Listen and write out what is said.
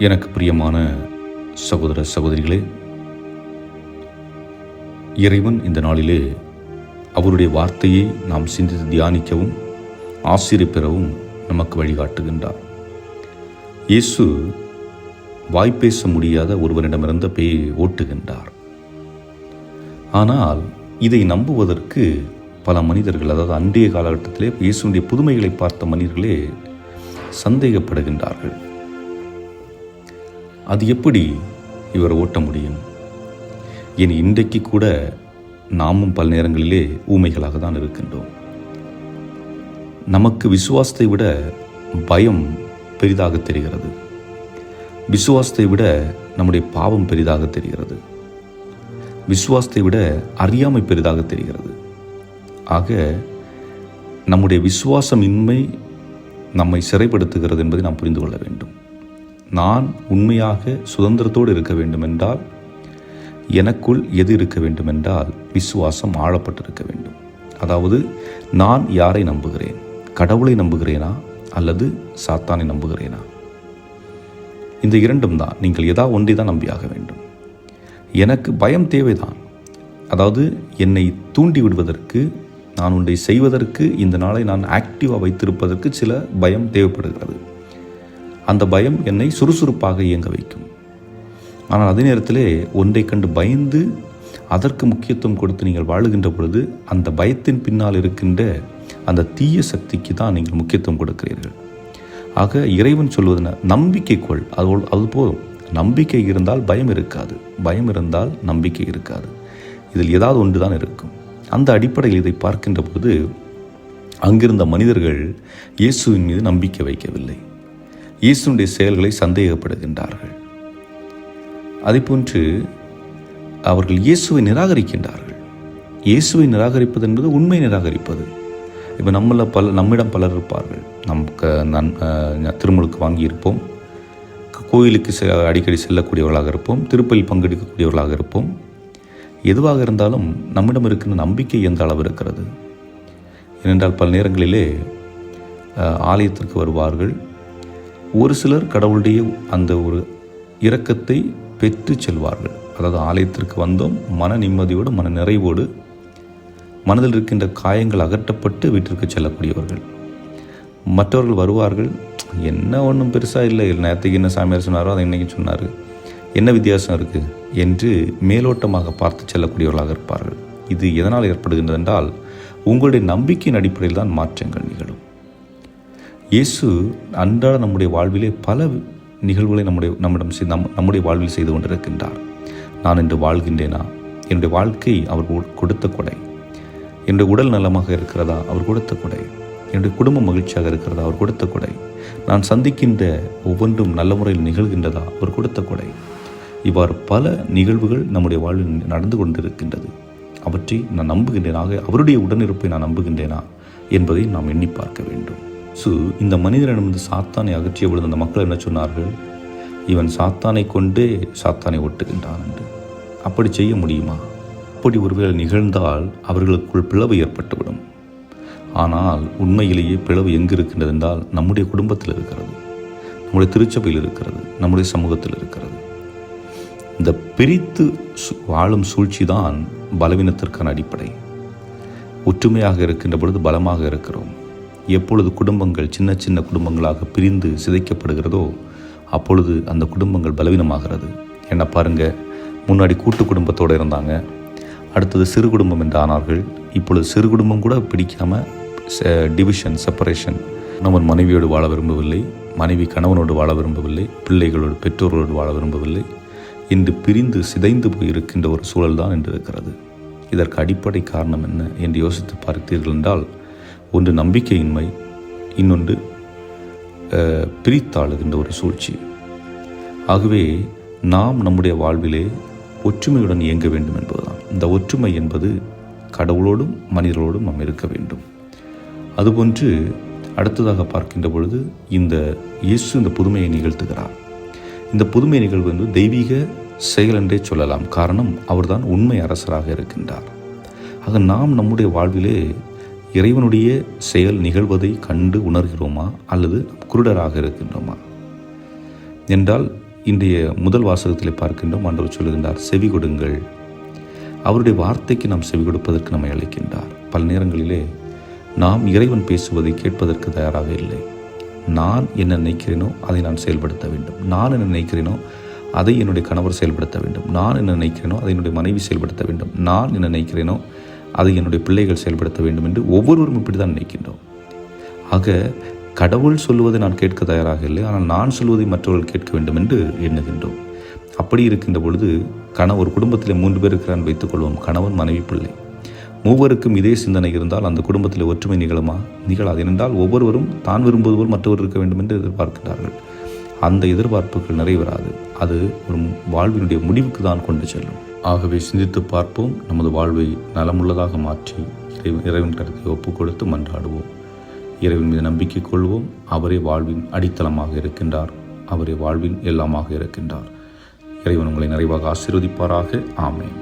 எனக்கு பிரியமான சகோதர சகோதரிகளே இறைவன் இந்த நாளிலே அவருடைய வார்த்தையை நாம் சிந்தித்து தியானிக்கவும் ஆசிரியர் பெறவும் நமக்கு வழிகாட்டுகின்றார். இயேசு வாய்ப்பேச முடியாத ஒருவரிடமிருந்த பேயை ஓட்டுகின்றார். ஆனால் இதை நம்புவதற்கு பல மனிதர்கள் அதாவது அன்றைய காலகட்டத்திலே இயேசுடைய புதுமைகளை பார்த்த மனிதர்களே சந்தேகப்படுகின்றார்கள். அது எப்படி இவர் ஓட்ட முடியும்? இனி இன்றைக்கு கூட நாமும் பல நேரங்களிலே ஊமைகளாக தான் இருக்கின்றோம். நமக்கு விசுவாசத்தை விட பயம் பெரிதாக தெரிகிறது. விசுவாசத்தை விட நம்முடைய பாவம் பெரிதாக தெரிகிறது. விசுவாசத்தை விட அறியாமை பெரிதாக தெரிகிறது. ஆக நம்முடைய விசுவாசமின்மை நம்மை சிறைப்படுத்துகிறது என்பதை நாம் புரிந்து கொள்ள வேண்டும். நான் உண்மையாக சுதந்திரத்தோடு இருக்க வேண்டுமென்றால் எனக்குள் எது இருக்க வேண்டுமென்றால் விசுவாசம் ஆழப்பட்டிருக்க வேண்டும். அதாவது நான் யாரை நம்புகிறேன்? கடவுளை நம்புகிறேனா? அல்லது சாத்தானை நம்புகிறேனா? இந்த இரண்டும் தான் நீங்கள் எதா ஒன்றை தான் நம்பியாக வேண்டும். எனக்கு பயம் தேவைதான். அதாவது என்னை தூண்டி விடுவதற்கு நான் ஒன்றை செய்வதற்கு இந்த நாளை நான் ஆக்டிவாக வைத்திருப்பதற்கு சில பயம் தேவைப்படுகிறது. அந்த பயம் என்னை சுறுசுறுப்பாக இயங்க வைக்கும். ஆனால் அதே நேரத்திலே ஒன்றை கண்டு பயந்து அதற்கு முக்கியத்துவம் கொடுத்து நீங்கள் வாழுகின்ற பொழுது அந்த பயத்தின் பின்னால் இருக்கின்ற அந்த தீய சக்திக்கு தான் நீங்கள் முக்கியத்துவம் கொடுக்கிறீர்கள். ஆக இறைவன் சொல்வது நம்பிக்கை கொள். அது அது போதும். நம்பிக்கை இருந்தால் பயம் இருக்காது. பயம் இருந்தால் நம்பிக்கை இருக்காது. இதில் ஏதாவது ஒன்று தான் இருக்கும். அந்த அடிப்படையில் இதை பார்க்கின்ற பொழுது அங்கிருந்த மனிதர்கள் இயேசுவின் மீது நம்பிக்கை வைக்கவில்லை. இயேசுடைய செயல்களை சந்தேகப்படுகின்றார்கள். அதேபோன்று அவர்கள் இயேசுவை நிராகரிக்கின்றார்கள். இயேசுவை நிராகரிப்பது என்பது உண்மை நிராகரிப்பது. இப்போ நம்மள பல நம்மிடம் பலர் இருப்பார்கள். நம் நன் திருமுழுக்கு வாங்கியிருப்போம். கோயிலுக்கு செ அடிக்கடி செல்லக்கூடியவர்களாக இருப்போம். திருப்பலி பங்கெடுக்கக்கூடியவர்களாக இருப்போம். எதுவாக இருந்தாலும் நம்மிடம் இருக்கின்ற நம்பிக்கை எந்த அளவு இருக்கிறது? ஏனென்றால் பல நேரங்களிலே ஆலயத்திற்கு வருவார்கள். ஒரு சிலர் கடவுளுடைய அந்த ஒரு இரக்கத்தை பெற்று செல்வார்கள். அதாவது ஆலயத்திற்கு வந்தோம் மன நிம்மதியோடு மன நிறைவோடு மனதில் இருக்கின்ற காயங்கள் அகற்றப்பட்டு வீட்டிற்கு செல்லக்கூடியவர்கள். மற்றவர்கள் வருவார்கள் என்ன ஒன்றும் பெருசாக இல்லை. நேரத்துக்கு என்ன சாமியார் சொன்னாரோ அதை இன்றைக்கி சொன்னார். என்ன வித்தியாசம் இருக்குது என்று மேலோட்டமாக பார்த்து செல்லக்கூடியவர்களாக இருப்பார்கள். இது எதனால் ஏற்படுகின்றது என்றால் உங்களுடைய நம்பிக்கையின் அடிப்படையில் தான் மாற்றங்கள் நிகழும். இயேசு அன்றாட நம்முடைய வாழ்விலே பல நிகழ்வுகளை நம்முடைய நம்மிடம் நம் நம்முடைய வாழ்வில் செய்து கொண்டிருக்கின்றார். நான் இன்று வாழ்கின்றேனா? என்னுடைய வாழ்க்கை அவர் கொடுத்த கொடை. என்னுடைய உடல் நலமாக இருக்கிறதா? அவர் கொடுத்த கொடை. என்னுடைய குடும்பம் மகிழ்ச்சியாக இருக்கிறதா? அவர் கொடுத்த கொடை. நான் சந்திக்கின்ற ஒவ்வொன்றும் நல்ல முறையில் நிகழ்கின்றதா? அவர் கொடுத்த கொடை. இவ்வாறு பல நிகழ்வுகள் நம்முடைய வாழ்வில் நடந்து கொண்டிருக்கின்றது. அவற்றை நான் நம்புகின்றேனாக அவருடைய உடனிருப்பை நான் நம்புகின்றேனா? என்பதை நாம் எண்ணி பார்க்க வேண்டும். ஸோ இந்த மனிதனிடமிருந்து சாத்தானை அகற்றிய பொழுது அந்த மக்கள் என்ன சொன்னார்கள்? இவன் சாத்தானை கொண்டே சாத்தானை ஒட்டுகின்றான் என்று. அப்படி செய்ய முடியுமா? அப்படி ஒருவேளை நிகழ்ந்தால் அவர்களுக்குள் பிளவு ஏற்பட்டுவிடும். ஆனால் உண்மையிலேயே பிளவு எங்கு இருக்கின்றது என்றால் நம்முடைய குடும்பத்தில் இருக்கிறது. நம்முடைய திருச்சபையில் இருக்கிறது. நம்முடைய சமூகத்தில் இருக்கிறது. இந்த பிரித்து வாழும் சூழ்ச்சி தான் பலவீனத்திற்கான அடிப்படை. ஒற்றுமையாக இருக்கின்ற பொழுது பலமாக இருக்கிறோம். எப்பொழுது குடும்பங்கள் சின்ன சின்ன குடும்பங்களாக பிரிந்து சிதைக்கப்படுகிறதோ அப்பொழுது அந்த குடும்பங்கள் பலவீனமாகிறது. என்ன பாருங்கள் முன்னாடி கூட்டு குடும்பத்தோடு இருந்தாங்க. அடுத்தது சிறு குடும்பம் என்று ஆனார்கள். இப்பொழுது சிறு குடும்பம் கூட பிடிக்காமல் டிவிஷன் செப்பரேஷன். கணவன் மனைவியோடு வாழ விரும்பவில்லை. மனைவி கணவனோடு வாழ விரும்பவில்லை. பிள்ளைகளோடு பெற்றோர்களோடு வாழ விரும்பவில்லை. இன்று பிரிந்து சிதைந்து போயிருக்கின்ற ஒரு சூழல் தான் என்று இருக்கிறது. இதற்கு அடிப்படை காரணம் என்ன என்று யோசித்து பார்த்தீர்கள் என்றால் ஒன்று நம்பிக்கையின்மை இன்னொன்று பிரித்தாளுகின்ற ஒரு சூழ்ச்சி. ஆகவே நாம் நம்முடைய வாழ்விலே ஒற்றுமையுடன் இயங்க வேண்டும் என்பதுதான். இந்த ஒற்றுமை என்பது கடவுளோடும் மனிதர்களோடும் நாம் இருக்க வேண்டும். அதுபோன்று அடுத்ததாக பார்க்கின்ற பொழுது இந்த இயேசு இந்த புதுமையை நிகழ்த்துகிறார். இந்த புதுமை நிகழ்வு வந்து தெய்வீக செயல் என்றே சொல்லலாம். காரணம் அவர்தான் உண்மை அரசராக இருக்கின்றார். ஆக நாம் நம்முடைய வாழ்விலே இறைவனுடைய செயல் நிகழ்வதை கண்டு உணர்கிறோமா அல்லது குருடராக இருக்கின்றோமா? என்றால் இன்றைய முதல் வாசகத்தில் பார்க்கின்றோம். ஆண்டவர் சொல்லுகின்றார் செவி கொடுங்கள். அவருடைய வார்த்தைக்கு நாம் செவி கொடுப்பதற்கு நம்மை அழைக்கின்றார். பல நேரங்களிலே நாம் இறைவன் பேசுவதை கேட்பதற்கு தயாராக இல்லை. நான் என்ன நினைக்கிறேனோ அதை நான் செயல்படுத்த வேண்டும். நான் என்ன நினைக்கிறேனோ அதை என்னுடைய கணவர் செயல்படுத்த வேண்டும். நான் என்ன நினைக்கிறேனோ அதை என்னுடைய மனைவி செயல்படுத்த வேண்டும். நான் என்ன நினைக்கிறேனோ அதை என்னுடைய பிள்ளைகள் செயல்படுத்த வேண்டும் என்று ஒவ்வொருவரும் இப்படி தான் நினைக்கின்றோம். ஆக கடவுள் சொல்லுவதை நான் கேட்க தயாராக இல்லை ஆனால் நான் சொல்வதை மற்றவர்கள் கேட்க வேண்டும் என்று எண்ணுகின்றோம். அப்படி இருக்கின்ற பொழுது கண ஒரு குடும்பத்தில் மூன்று பேர் இருக்கிறான் வைத்துக்கொள்வோம் கணவன் மனைவி பிள்ளை. மூவருக்கும் இதே சிந்தனை இருந்தால் அந்த குடும்பத்தில் ஒற்றுமை நிகழுமா? நிகழாது. ஏனென்றால் ஒவ்வொருவரும் தான் விரும்புவது போல் மற்றவர் இருக்க வேண்டும் என்று எதிர்பார்க்கிறார்கள். அந்த எதிர்பார்ப்புகள் நிறைவேறாது. அது ஒரு வாழ்வினுடைய முடிவுக்கு தான் கொண்டு செல்லும். ஆகவே சிந்தித்து பார்ப்போம். நமது வாழ்வை நலமுள்ளதாக மாற்றி இறைவன் இறைவன் கருத்தை ஒப்புக் கொடுத்து மன்றாடுவோம். இறைவன் மீது நம்பிக்கை கொள்வோம். அவரே வாழ்வின் அடித்தளமாக இருக்கின்றார். அவரே வாழ்வின் எல்லாமாக இருக்கின்றார். இறைவன் உங்களை நிறைவாக ஆசீர்வதிப்பாராக. ஆமேன்.